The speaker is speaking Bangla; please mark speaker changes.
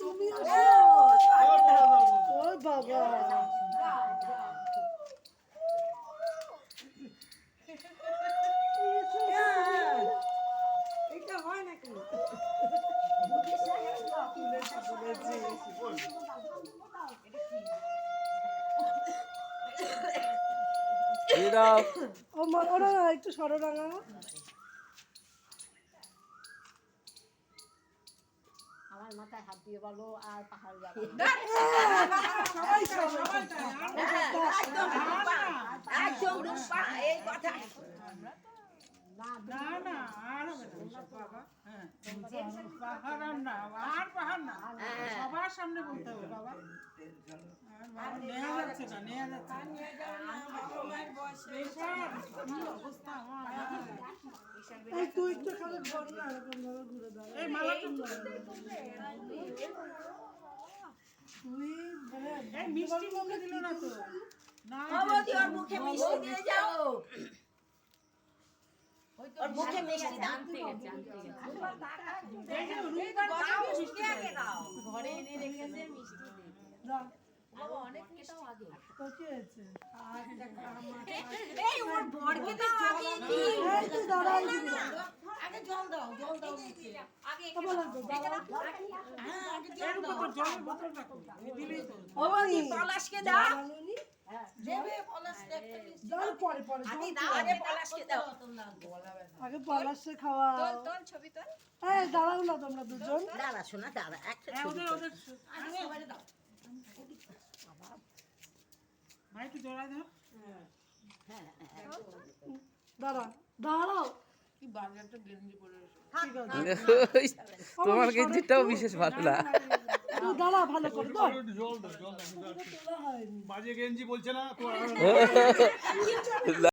Speaker 1: তুমি ও বাবা
Speaker 2: এটা হয় নাকি?
Speaker 1: ওরা একটু সরো রাঙা
Speaker 3: আমার মাথায় হাত দিয়ে না
Speaker 4: না আর পাহাড় না সবার সামনে বলতে হবে বাবা। নেওয়া যাচ্ছে না নেওয়া যাচ্ছে না। এইবার কি অবস্থা আমার
Speaker 1: এই তুই একটু খালি ঘর না ঘুরে দাও
Speaker 4: এই মালাটা
Speaker 1: তুই
Speaker 4: মিষ্টি মুখে দিল না তো। না
Speaker 2: ওর মুখে মিষ্টি দিয়ে যাও। ওর মুখে মিষ্টি দাও।
Speaker 3: আনতে
Speaker 2: হ্যাঁ আগে দাও। আগে
Speaker 1: পলাশে খাওয়া।
Speaker 2: তোল
Speaker 1: এই দাঁড়াও না তোমরা দুজন।
Speaker 2: দাঁড়া শোনা দাঁড়া একটা
Speaker 4: ভাই একটু
Speaker 1: দাঁড়া দাঁড়াও।
Speaker 5: তোমার গেঞ্জিটাও বিশেষ ভালো না
Speaker 1: দাঁড়া ভালো করে
Speaker 6: জল বাজে গেঞ্জি বলছে না তো